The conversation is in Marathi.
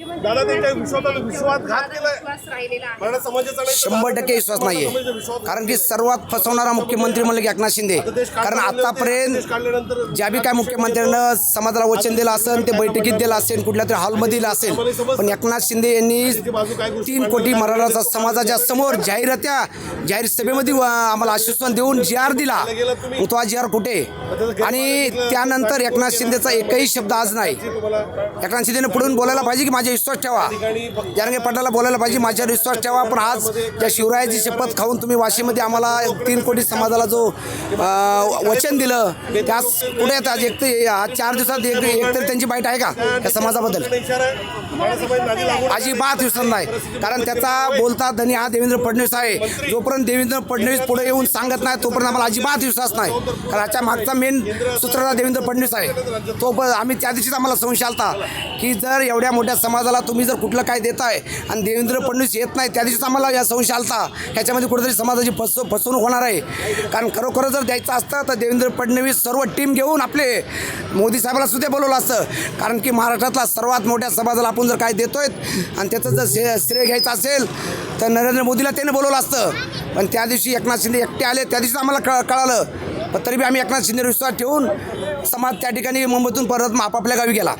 दादा विश्वासघात केलाय. मराठा समाजाचा नाही शंभर टक्के विश्वास नाहीये. कारण की सर्वात फसवणारा मुख्यमंत्री म्हणलं की एकनाथ शिंदे. कारण आतापर्यंत ज्या बी काय मुख्यमंत्र्यांना समाजाला वचन दिलं असेल ते बैठकीत दिलं असेल कुठल्या तरी हॉलमध्ये दिलं असेल. पण एकनाथ शिंदे यांनी तीन कोटी मराठा समाजाच्या समोर जाहीरत्या जाहीर सभेमध्ये व आम्हाला आश्वासन देऊन जी आर दिला तो आज जी आर कुठे? आणि त्यानंतर एकनाथ शिंदेचा एकही शब्द आज नाही. एकनाथ शिंदेने पुढून बोलायला पाहिजे की माझ्या विश्वास ठेवा. जरंगे पाटलाला बोलायला पाहिजे माझ्यावर विश्वास ठेवा. पण आज त्या शिवरायाची शपथ खाऊन तुम्ही वाशीमध्ये आम्हाला तीन कोटी समाजाला जो वचन दिलं त्यास कुठे येतात आज एक ते आज चार दिवसात एक एक त्यांची बाईट आहे का त्या समाजाबद्दल? अजिबात विसरत नाही. कारण त्याचा बोलता धनी हा देवेंद्र फडणवीस आहे. जोपर्यंत देवेंद्र फडणवीस पुढे येऊन सांगत नाही तोपर्यंत आम्हाला अजिबात विश्वास नाही. कारण याच्या मागचा मेन सूत्रधार देवेंद्र फडणवीस आहे. तो आम्ही त्या दिवशीच आम्हाला संशय आलता की जर एवढ्या मोठ्या समाजाला तुम्ही जर कुठलं काय देताय आणि देवेंद्र फडणवीस येत नाही त्या दिवशीच आम्हाला या संशय आलता ह्याच्यामध्ये कुठेतरी समाजाची फसव फसवणूक होणार आहे. कारण खरोखर जर द्यायचं असतं तर देवेंद्र फडणवीस सर्व टीम घेऊन आपले मोदी साहेबाला सुद्धा बोलवलं असतं. कारण की महाराष्ट्रातला सर्वात मोठ्या समाजाला आपण जर काय देतोय आणि त्याचं जर श्रे श्रेय घ्यायचं असेल तर नरेंद्र मोदीला त्याने बोलवलं असतं. पण त्या दिवशी एकनाथ शिंदे एकटे आले त्या दिवशी आम्हाला कळ कळालं. पण तरी बी आम्ही एकनाथ शिंदे विश्वास ठेवून समाज त्या ठिकाणी मुंबईतून परत आपापल्या गावी गेला.